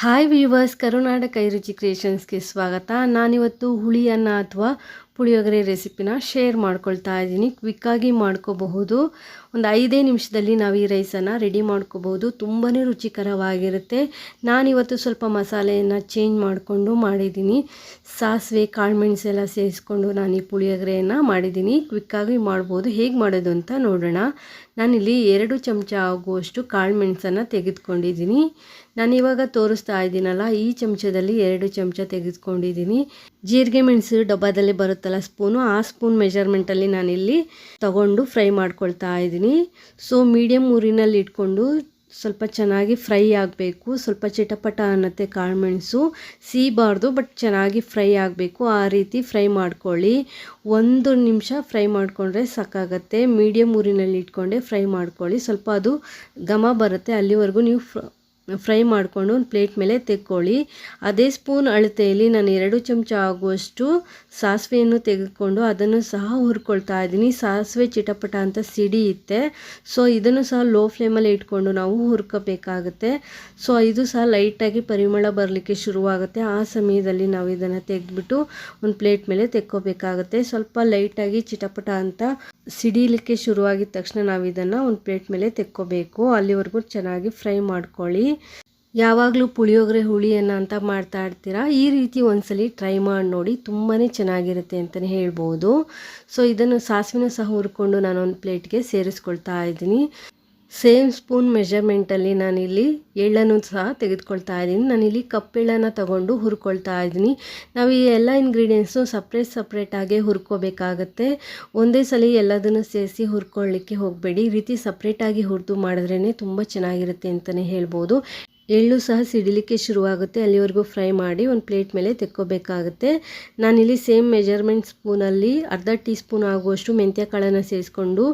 Hi viewers ಕರುನಾಡ ಕೈರುಚಿ ಕ್ರಿಯೇಷನ್ಸ್ಗೆ ಸ್ವಾಗತ ನಾನಿವತ್ತು ಹುಳಿಯನ್ನು ಅಥವಾ ಪುಳಿಯೋಗರೆ ರೆಸಿಪಿನ ಶೇರ್ ಮಾಡ್ಕೊಳ್ತಾ ಇದ್ದೀನಿ. ಕ್ವಿಕ್ಕಾಗಿ ಮಾಡ್ಕೋಬಹುದು. ಒಂದು ಐದೇ ನಿಮಿಷದಲ್ಲಿ ನಾವು ಈ ರೈಸನ್ನು ರೆಡಿ ಮಾಡ್ಕೋಬಹುದು. ತುಂಬಾ ರುಚಿಕರವಾಗಿರುತ್ತೆ. ನಾನಿವತ್ತು ಸ್ವಲ್ಪ ಮಸಾಲೆಯನ್ನು ಚೇಂಜ್ ಮಾಡಿಕೊಂಡು ಮಾಡಿದ್ದೀನಿ. ಸಾಸಿವೆ ಕಾಳುಮೆಣಸೆಲ್ಲ ಸೇರಿಸ್ಕೊಂಡು ನಾನು ಈ ಪುಳಿಯೋಗರೆಯನ್ನು ಮಾಡಿದ್ದೀನಿ. ಕ್ವಿಕ್ಕಾಗಿ ಮಾಡ್ಬೋದು. ಹೇಗೆ ಮಾಡೋದು ಅಂತ ನೋಡೋಣ. ನಾನಿಲ್ಲಿ ಎರಡು ಚಮಚ ಆಗುವಷ್ಟು ಕಾಳುಮೆಣಸನ್ನು ತೆಗೆದುಕೊಂಡಿದ್ದೀನಿ. ನಾನಿವಾಗ ತೋರಿಸ್ತಾ ಇದ್ದೀನಲ್ಲ, ಈ ಚಮಚದಲ್ಲಿ ಎರಡು ಚಮಚ ತೆಗೆದುಕೊಂಡಿದ್ದೀನಿ. ಜೀರಿಗೆ ಮೆಣಸು ಡಬ್ಬಾದಲ್ಲಿ ಬರುತ್ತಲ್ಲ ಸ್ಪೂನು ಆ ಸ್ಪೂನ್ ಮೆಜರ್ಮೆಂಟಲ್ಲಿ ನಾನಿಲ್ಲಿ ತಗೊಂಡು ಫ್ರೈ ಮಾಡ್ಕೊಳ್ತಾ ಇದ್ದೀನಿ. ಸೊ ಮೀಡಿಯಮ್ ಊರಿನಲ್ಲಿ ಇಟ್ಕೊಂಡು ಸ್ವಲ್ಪ ಚೆನ್ನಾಗಿ ಫ್ರೈ ಆಗಬೇಕು. ಸ್ವಲ್ಪ ಚಿಟಪಟ ಅನ್ನತ್ತೆ ಕಾಳುಮೆಣಸು ಸೀಬಾರ್ದು ಬಟ್ ಚೆನ್ನಾಗಿ ಫ್ರೈ ಆಗಬೇಕು. ಆ ರೀತಿ ಫ್ರೈ ಮಾಡ್ಕೊಳ್ಳಿ. ಒಂದು ನಿಮಿಷ ಫ್ರೈ ಮಾಡಿಕೊಂಡ್ರೆ ಸಾಕಾಗತ್ತೆ. ಮೀಡಿಯಮ್ ಊರಿನಲ್ಲಿ ಇಟ್ಕೊಂಡೆ ಫ್ರೈ ಮಾಡ್ಕೊಳ್ಳಿ. ಸ್ವಲ್ಪ ಅದು ಘಮ ಬರುತ್ತೆ. ಅಲ್ಲಿವರೆಗೂ ನೀವು ಫ್ರೈ ಮಾಡಿಕೊಂಡು ಒಂದು ಪ್ಲೇಟ್ ಮೇಲೆ ತೆಕ್ಕೊಳ್ಳಿ. ಅದೇ ಸ್ಪೂನ್ ಅಳತೆಯಲ್ಲಿ ನಾನು ಎರಡು ಚಮಚ ಆಗುವಷ್ಟು ಸಾಸಿವೆಯನ್ನು ತೆಗೆದುಕೊಂಡು ಅದನ್ನು ಸಹ ಹುರ್ಕೊಳ್ತಾ ಇದ್ದೀನಿ. ಸಾಸಿವೆ ಚಿಟಪಟ ಅಂತ ಸಿಡಿಯುತ್ತೆ ಸೊ ಇದನ್ನು ಸಹ ಲೋ ಫ್ಲೇಮಲ್ಲಿ ಇಟ್ಕೊಂಡು ನಾವು ಹುರ್ಕೋಬೇಕಾಗುತ್ತೆ. ಸೊ ಇದು ಸಹ ಲೈಟಾಗಿ ಪರಿಮಳ ಬರಲಿಕ್ಕೆ ಶುರುವಾಗುತ್ತೆ. ಆ ಸಮಯದಲ್ಲಿ ನಾವು ಇದನ್ನು ತೆಗೆದ್ಬಿಟ್ಟು ಒಂದು ಪ್ಲೇಟ್ ಮೇಲೆ ತೆಕ್ಕೋಬೇಕಾಗುತ್ತೆ. ಸ್ವಲ್ಪ ಲೈಟಾಗಿ ಚಿಟಪಟ ಅಂತ ಸಿಡಿಲಿಕ್ಕೆ ಶುರುವಾಗಿದ ತಕ್ಷಣ ನಾವು ಇದನ್ನು ಒಂದು ಪ್ಲೇಟ್ ಮೇಲೆ ತೆಕ್ಕೋಬೇಕು. ಅಲ್ಲಿವರೆಗೂ ಚೆನ್ನಾಗಿ ಫ್ರೈ ಮಾಡ್ಕೊಳ್ಳಿ. ಯಾವಾಗಲೂ ಪುಳಿಯೋಗರೆ ಹುಳಿಯನ್ನು ಅಂತ ಮಾಡ್ತಾ ಇರ್ತೀರಾ? ಈ ರೀತಿ ಒಂದ್ಸಲಿ ಟ್ರೈ ಮಾಡಿ ನೋಡಿ ತುಂಬಾ ಚೆನ್ನಾಗಿರುತ್ತೆ ಅಂತಲೇ ಹೇಳ್ಬೋದು. ಸೊ ಇದನ್ನು ಸಾಸಿವೆನ ಸಹ ಹುರ್ಕೊಂಡು ನಾನು ಒಂದು ಪ್ಲೇಟ್ಗೆ ಸೇರಿಸ್ಕೊಳ್ತಾ ಇದ್ದೀನಿ. ಸೇಮ್ ಸ್ಪೂನ್ ಮೆಷರ್ಮೆಂಟಲ್ಲಿ ನಾನಿಲ್ಲಿ ಎಳ್ಳನ್ನು ಸಹ ತೆಗೆದುಕೊಳ್ತಾ ಇದ್ದೀನಿ. ನಾನಿಲ್ಲಿ ಕಪ್ಪೆಳ್ಳನ್ನು ತಗೊಂಡು ಹುರ್ಕೊಳ್ತಾ ಇದ್ದೀನಿ. ನಾವು ಈ ಎಲ್ಲ ಇಂಗ್ರೀಡಿಯೆಂಟ್ಸು ಸಪ್ರೇಟ್ ಸಪ್ರೇಟಾಗೆ ಹುರ್ಕೋಬೇಕಾಗತ್ತೆ. ಒಂದೇ ಸಲ ಎಲ್ಲದನ್ನು ಸೇರಿಸಿ ಹುರ್ಕೊಳ್ಳಿಕ್ಕೆ ಹೋಗಬೇಡಿ. ಈ ರೀತಿ ಸಪ್ರೇಟಾಗಿ ಹುರಿದು ಮಾಡಿದ್ರೇ ತುಂಬ ಚೆನ್ನಾಗಿರುತ್ತೆ ಅಂತಲೇ ಹೇಳ್ಬೋದು. ಎಳ್ಳು ಸಹ ಸಿಡಿಲಿಕ್ಕೆ ಶುರುವಾಗುತ್ತೆ. ಅಲ್ಲಿವರೆಗೂ ಫ್ರೈ ಮಾಡಿ ಒಂದು ಪ್ಲೇಟ್ ಮೇಲೆ ತೆಕ್ಕೋಬೇಕಾಗುತ್ತೆ. ನಾನಿಲ್ಲಿ ಸೇಮ್ ಮೆಜರ್ಮೆಂಟ್ ಸ್ಪೂನಲ್ಲಿ ಅರ್ಧ ಟೀ ಸ್ಪೂನ್ ಆಗುವಷ್ಟು ಮೆಂತ್ಯ ಕಾಳನ್ನು ಸೇರಿಸ್ಕೊಂಡು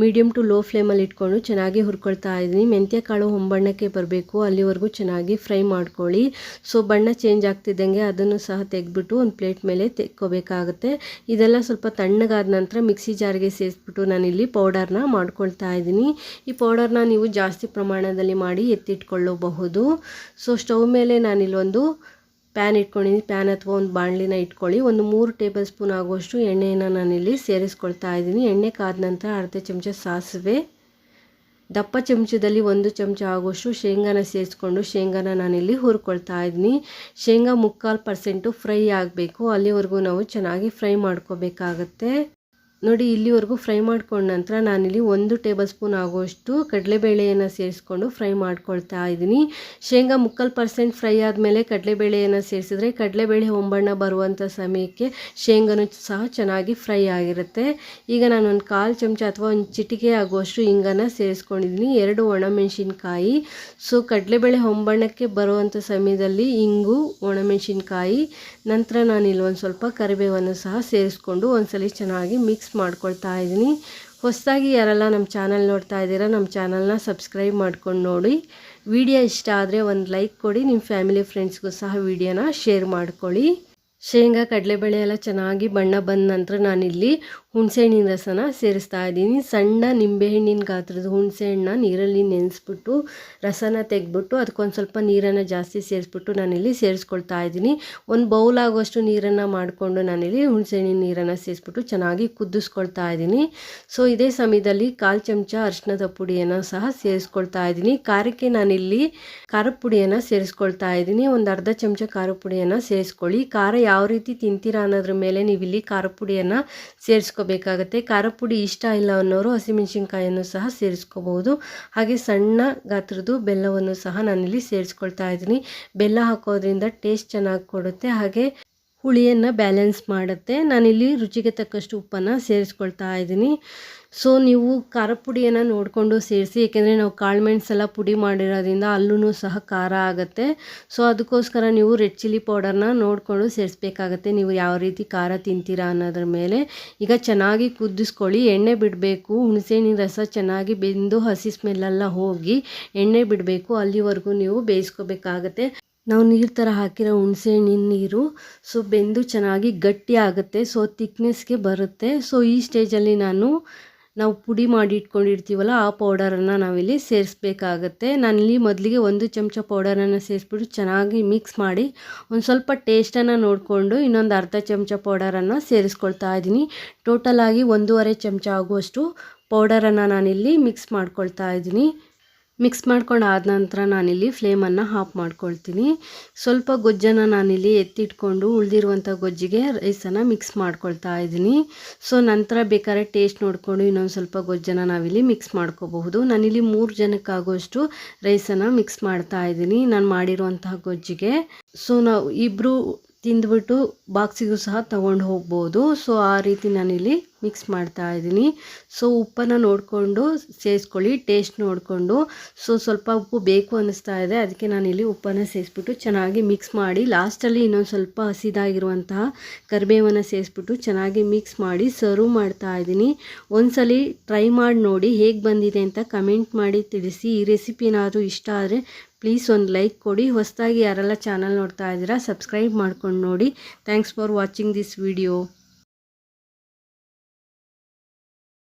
ಮೀಡಿಯಮ್ ಟು ಲೋ ಫ್ಲೇಮಲ್ಲಿ ಇಟ್ಕೊಂಡು ಚೆನ್ನಾಗಿ ಹುರ್ಕೊಳ್ತಾ ಇದ್ದೀನಿ. ಮೆಂತ್ಯ ಕಾಳು ಹೊಂಬಣ್ಣಕ್ಕೆ ಬರಬೇಕು. ಅಲ್ಲಿವರೆಗೂ ಚೆನ್ನಾಗಿ ಫ್ರೈ ಮಾಡ್ಕೊಳ್ಳಿ. ಸೊ ಬಣ್ಣ ಚೇಂಜ್ ಆಗ್ತಿದ್ದಂಗೆ ಅದನ್ನು ಸಹ ತೆಗೆದ್ಬಿಟ್ಟು ಒಂದು ಪ್ಲೇಟ್ ಮೇಲೆ ತೆಕ್ಕೋಬೇಕಾಗುತ್ತೆ. ಇದೆಲ್ಲ ಸ್ವಲ್ಪ ತಣ್ಣಗಾದ ನಂತರ ಮಿಕ್ಸಿ ಜಾರಿಗೆ ಸೇರಿಸ್ಬಿಟ್ಟು ನಾನಿಲ್ಲಿ ಪೌಡರ್ನ ಮಾಡ್ಕೊಳ್ತಾ ಇದ್ದೀನಿ. ಈ ಪೌಡರ್ನ ನೀವು ಜಾಸ್ತಿ ಪ್ರಮಾಣದಲ್ಲಿ ಮಾಡಿ ಎತ್ತಿಟ್ಕೊಳ್ಳಬಹುದು. ಸೊ ಸ್ಟವ್ ಮೇಲೆ ನಾನಿಲ್ಲೊಂದು ಪ್ಯಾನ್ ಇಟ್ಕೊಂಡಿದ್ದೀನಿ ಪ್ಯಾನ್ ಅಥವಾ ಒಂದು ಬಾಣಲಿನ ಇಟ್ಕೊಳ್ಳಿ. ಒಂದು ಮೂರು ಟೇಬಲ್ ಸ್ಪೂನ್ ಆಗುವಷ್ಟು ಎಣ್ಣೆಯನ್ನು ನಾನಿಲ್ಲಿ ಸೇರಿಸ್ಕೊಳ್ತಾ ಇದ್ದೀನಿ. ಎಣ್ಣೆ ಕಾದ ನಂತರ ಅರ್ಧ ಚಮಚ ಸಾಸಿವೆ, ದಪ್ಪ ಚಮಚದಲ್ಲಿ ಒಂದು ಚಮಚ ಆಗುವಷ್ಟು ಶೇಂಗಾನ ಸೇರಿಸ್ಕೊಂಡು ಶೇಂಗಾನ ನಾನಿಲ್ಲಿ ಹುರ್ಕೊಳ್ತಾ ಇದ್ದೀನಿ. ಶೇಂಗಾ ಮುಕ್ಕಾಲು ಪರ್ಸೆಂಟು ಫ್ರೈ ಆಗಬೇಕು. ಅಲ್ಲಿವರೆಗೂ ನಾವು ಚೆನ್ನಾಗಿ ಫ್ರೈ ಮಾಡ್ಕೋಬೇಕಾಗತ್ತೆ. ನೋಡಿ, ಇಲ್ಲಿವರೆಗೂ ಫ್ರೈ ಮಾಡ್ಕೊಂಡ ನಂತರ ನಾನಿಲ್ಲಿ ಒಂದು ಟೇಬಲ್ ಸ್ಪೂನ್ ಆಗೋಷ್ಟು ಕಡಲೆಬೇಳೆಯನ್ನು ಸೇರಿಸ್ಕೊಂಡು ಫ್ರೈ ಮಾಡ್ಕೊಳ್ತಾ ಇದ್ದೀನಿ. ಶೇಂಗಾ ಮುಕ್ಕಲ್ ಪರ್ಸೆಂಟ್ ಫ್ರೈ ಆದಮೇಲೆ ಕಡಲೆಬೇಳೆಯನ್ನು ಸೇರಿಸಿದ್ರೆ ಕಡಲೆಬೇಳೆ ಹೊಂಬಣ್ಣ ಬರುವಂಥ ಸಮಯಕ್ಕೆ ಶೇಂಗಾನು ಸಹ ಚೆನ್ನಾಗಿ ಫ್ರೈ ಆಗಿರುತ್ತೆ. ಈಗ ನಾನು ಒಂದು ಕಾಲು ಚಮಚ ಅಥವಾ ಒಂದು ಚಿಟಿಕೆ ಆಗುವಷ್ಟು ಹಿಂಗನ್ನು ಸೇರಿಸ್ಕೊಂಡಿದ್ದೀನಿ. ಎರಡು ಒಣಮೆಣಸಿನ್ಕಾಯಿ. ಸೊ ಕಡಲೆಬೇಳೆ ಹೊಂಬಣ್ಣಕ್ಕೆ ಬರುವಂಥ ಸಮಯದಲ್ಲಿ ಇಂಗು, ಒಣಮೆಣಸಿನ್ಕಾಯಿ, ನಂತರ ನಾನಿಲ್ಲಿ ಒಂದು ಸ್ವಲ್ಪ ಕರಿಬೇವನ್ನು ಸಹ ಸೇರಿಸ್ಕೊಂಡು ಒಂದ್ಸಲಿ ಚೆನ್ನಾಗಿ ಮಿಕ್ಸ್ ಮಾಡ್ಕೊಳ್ತಾ ಇದ್ದೀನಿ. ಹೊಸದಾಗಿ ಯಾರೆಲ್ಲ ನಮ್ಮ ಚಾನಲ್ ನೋಡ್ತಾ ಇದ್ದೀರಾ, ನಮ್ಮ ಚಾನಲ್ನ ಸಬ್ಸ್ಕ್ರೈಬ್ ಮಾಡ್ಕೊಂಡು ನೋಡಿ. ವಿಡಿಯೋ ಇಷ್ಟ ಆದರೆ ಒಂದು ಲೈಕ್ ಕೊಡಿ, ನಿಮ್ಮ ಫ್ಯಾಮಿಲಿ ಫ್ರೆಂಡ್ಸ್ಗೂ ಸಹ ವಿಡಿಯೋನ ಶೇರ್ ಮಾಡ್ಕೊಳ್ಳಿ. ಶೇಂಗಾ, ಕಡಲೆಬೇಳೆ ಎಲ್ಲ ಚೆನ್ನಾಗಿ ಬಣ್ಣ ಬಂದ ನಂತರ ನಾನಿಲ್ಲಿ ಹುಣಸೆಹಣ್ಣಿನ ರಸನ ಸೇರಿಸ್ತಾ ಇದ್ದೀನಿ. ಸಣ್ಣ ನಿಂಬೆಹಣ್ಣಿನ ಗಾತ್ರದ ಹುಣಸೆಹಣ್ಣನ್ನ ನೀರಲ್ಲಿ ನೆನೆಸ್ಬಿಟ್ಟು, ರಸನ ತೆಗೆದ್ಬಿಟ್ಟು, ಅದಕ್ಕೊಂದು ಸ್ವಲ್ಪ ನೀರನ್ನು ಜಾಸ್ತಿ ಸೇರಿಸ್ಬಿಟ್ಟು ನಾನಿಲ್ಲಿ ಸೇರಿಸ್ಕೊಳ್ತಾ ಇದ್ದೀನಿ. ಒಂದು ಬೌಲ್ ಆಗುವಷ್ಟು ನೀರನ್ನು ಮಾಡಿಕೊಂಡು ನಾನಿಲ್ಲಿ ಹುಣಸೆಹಣ್ಣಿನ ನೀರನ್ನು ಸೇರಿಸ್ಬಿಟ್ಟು ಚೆನ್ನಾಗಿ ಕುದಿಸ್ಕೊಳ್ತಾ ಇದ್ದೀನಿ. ಸೊ ಇದೇ ಸಮಯದಲ್ಲಿ ಕಾಲು ಚಮಚ ಅರಿಶಿಣದ ಪುಡಿಯನ್ನು ಸಹ ಸೇರಿಸ್ಕೊಳ್ತಾ ಇದ್ದೀನಿ. ಖಾರಕ್ಕೆ ನಾನಿಲ್ಲಿ ಖಾರದ ಪುಡಿಯನ್ನು ಸೇರಿಸ್ಕೊಳ್ತಾ ಇದ್ದೀನಿ. ಒಂದು ಅರ್ಧ ಚಮಚ ಖಾರ ಪುಡಿಯನ್ನು ಸೇರಿಸ್ಕೊಳ್ಳಿ. ಖಾರ ಯಾವ ರೀತಿ ತಿಂತೀರಾ ಅನ್ನೋದ್ರ ಮೇಲೆ ನೀವು ಇಲ್ಲಿ ಖಾರ ಪುಡಿಯನ್ನು ಸೇರಿಸ್ಕೋಬೇಕಾಗತ್ತೆ. ಖಾರ ಪುಡಿ ಇಷ್ಟ ಇಲ್ಲ ಅನ್ನೋರು ಹಸಿಮೆಣಸಿನ್ಕಾಯನ್ನು ಸಹ ಸೇರಿಸ್ಕೋಬಹುದು. ಹಾಗೆ ಸಣ್ಣ ಗಾತ್ರದ್ದು ಬೆಲ್ಲವನ್ನು ಸಹ ನಾನಿಲ್ಲಿ ಸೇರಿಸ್ಕೊಳ್ತಾ ಇದ್ದೀನಿ. ಬೆಲ್ಲ ಹಾಕೋದ್ರಿಂದ ಟೇಸ್ಟ್ ಚೆನ್ನಾಗಿ ಕೊಡುತ್ತೆ. ಹಾಗೆ ಹುಳಿಯನ್ನು ಬ್ಯಾಲೆನ್ಸ್ ಮಾಡುತ್ತೆ. ನಾನಿಲ್ಲಿ ರುಚಿಗೆ ತಕ್ಕಷ್ಟು ಉಪ್ಪನ್ನು ಸೇರಿಸ್ಕೊಳ್ತಾ ಇದ್ದೀನಿ. ಸೊ ನೀವು ಖಾರ ಪುಡಿಯನ್ನು ನೋಡಿಕೊಂಡು ಸೇರಿಸಿ, ಏಕೆಂದರೆ ನಾವು ಕಾಳು ಮೆಣಸೆಲ್ಲ ಪುಡಿ ಮಾಡಿರೋದ್ರಿಂದ ಅಲ್ಲೂ ಸಹ ಖಾರ ಆಗುತ್ತೆ. ಸೊ ಅದಕ್ಕೋಸ್ಕರ ನೀವು ರೆಡ್ ಚಿಲ್ಲಿ ಪೌಡರ್ನ ನೋಡಿಕೊಂಡು ಸೇರಿಸ್ಬೇಕಾಗತ್ತೆ. ನೀವು ಯಾವ ರೀತಿ ಖಾರ ತಿಂತೀರಾ ಅನ್ನೋದ್ರ ಮೇಲೆ. ಈಗ ಚೆನ್ನಾಗಿ ಕುದಿಸ್ಕೊಳ್ಳಿ. ಎಣ್ಣೆ ಬಿಡಬೇಕು. ಹುಣಸೆಹಣ್ಣಿನ ರಸ ಚೆನ್ನಾಗಿ ಬೆಂದು ಹಸಿ ಸ್ಮೆಲ್ಲೆಲ್ಲ ಹೋಗಿ ಎಣ್ಣೆ ಬಿಡಬೇಕು. ಅಲ್ಲಿವರೆಗೂ ನೀವು ಬೇಯಿಸ್ಕೋಬೇಕಾಗತ್ತೆ. ನಾವು ನೀರು ಥರ ಹಾಕಿರೋ ಹುಣಸೆಹಣ್ಣಿನ ನೀರು ಸೊ ಬೆಂದು ಚೆನ್ನಾಗಿ ಗಟ್ಟಿ ಆಗುತ್ತೆ ಸೊ ತಿಕ್ನೆಸ್ಗೆ ಬರುತ್ತೆ. ಸೊ ಈ ಸ್ಟೇಜಲ್ಲಿ ನಾನು, ನಾವು ಪುಡಿ ಮಾಡಿ ಇಟ್ಕೊಂಡಿರ್ತೀವಲ್ಲ, ಆ ಪೌಡರನ್ನು ನಾವಿಲ್ಲಿ ಸೇರಿಸ್ಬೇಕಾಗತ್ತೆ. ನಾನಿಲ್ಲಿ ಮೊದಲಿಗೆ ಒಂದು ಚಮಚ ಪೌಡರನ್ನು ಸೇರಿಸ್ಬಿಟ್ಟು ಚೆನ್ನಾಗಿ ಮಿಕ್ಸ್ ಮಾಡಿ, ಒಂದು ಸ್ವಲ್ಪ ಟೇಸ್ಟನ್ನು ನೋಡಿಕೊಂಡು ಇನ್ನೊಂದು ಅರ್ಧ ಚಮಚ ಪೌಡರನ್ನು ಸೇರಿಸ್ಕೊಳ್ತಾ ಇದ್ದೀನಿ. ಟೋಟಲಾಗಿ ಒಂದೂವರೆ ಚಮಚ ಆಗುವಷ್ಟು ಪೌಡರನ್ನು ನಾನಿಲ್ಲಿ ಮಿಕ್ಸ್ ಮಾಡ್ಕೊಳ್ತಾ ಇದ್ದೀನಿ. ಮಿಕ್ಸ್ ಮಾಡ್ಕೊಂಡು ಆದ ನಂತರ ನಾನಿಲ್ಲಿ ಫ್ಲೇಮನ್ನು ಹಾಫ್ ಮಾಡ್ಕೊಳ್ತೀನಿ. ಸ್ವಲ್ಪ ಗೊಜ್ಜನ್ನು ನಾನಿಲ್ಲಿ ಎತ್ತಿಟ್ಕೊಂಡು ಉಳಿದಿರುವಂಥ ಗೊಜ್ಜಿಗೆ ರೈಸನ್ನು ಮಿಕ್ಸ್ ಮಾಡ್ಕೊಳ್ತಾ ಇದ್ದೀನಿ. ಸೊ ನಂತರ ಬೇಕಾದ್ರೆ ಟೇಸ್ಟ್ ನೋಡಿಕೊಂಡು ಇನ್ನೊಂದು ಸ್ವಲ್ಪ ಗೊಜ್ಜನ್ನು ನಾವಿಲ್ಲಿ ಮಿಕ್ಸ್ ಮಾಡ್ಕೋಬಹುದು. ನಾನಿಲ್ಲಿ ಮೂರು ಜನಕ್ಕಾಗುವಷ್ಟು ರೈಸನ್ನು ಮಿಕ್ಸ್ ಮಾಡ್ತಾ ಇದ್ದೀನಿ. ನಾನು ಮಾಡಿರುವಂತಹ ಗೊಜ್ಜಿಗೆ. ಸೊ ನಾವು ಇಬ್ಬರು ತಿಂದ್ಬಿಟ್ಟು ಬಾಕ್ಸಿಗೂ ಸಹ ತಗೊಂಡು ಹೋಗ್ಬೋದು. ಸೊ ಆ ರೀತಿ ನಾನಿಲ್ಲಿ ಮಿಕ್ಸ್ ಮಾಡ್ತಾ ಇದ್ದೀನಿ. ಸೊ ಉಪ್ಪನ್ನು ನೋಡಿಕೊಂಡು ಸೇರಿಸ್ಕೊಳ್ಳಿ ಟೇಸ್ಟ್ ನೋಡಿಕೊಂಡು. ಸೊ ಸ್ವಲ್ಪ ಉಪ್ಪು ಬೇಕು ಅನ್ನಿಸ್ತಾ ಇದೆ. ಅದಕ್ಕೆ ನಾನಿಲ್ಲಿ ಉಪ್ಪನ್ನು ಸೇರಿಸ್ಬಿಟ್ಟು ಚೆನ್ನಾಗಿ ಮಿಕ್ಸ್ ಮಾಡಿ ಲಾಸ್ಟಲ್ಲಿ ಇನ್ನೊಂದು ಸ್ವಲ್ಪ ಹಸಿದಾಗಿರುವಂತಹ ಕರಿಬೇವನ್ನು ಸೇರಿಸ್ಬಿಟ್ಟು ಚೆನ್ನಾಗಿ ಮಿಕ್ಸ್ ಮಾಡಿ ಸರ್ವ್ ಮಾಡ್ತಾ ಇದ್ದೀನಿ. ಒಂದ್ಸಲಿ ಟ್ರೈ ಮಾಡಿ ನೋಡಿ ಹೇಗೆ ಬಂದಿದೆ ಅಂತ ಕಮೆಂಟ್ ಮಾಡಿ ತಿಳಿಸಿ. ಈ ರೆಸಿಪಿ ಏನಾದರೂ ಇಷ್ಟ ಆದರೆ ಪ್ಲೀಸ್ ಒಂದು ಲೈಕ್ ಕೊಡಿ. ಹೊಸದಾಗಿ ಯಾರೆಲ್ಲ ಚಾನಲ್ ನೋಡ್ತಾ ಇದ್ದೀರಾ ಸಬ್ಸ್ಕ್ರೈಬ್ ಮಾಡ್ಕೊಂಡು ನೋಡಿ. Thanks for watching this video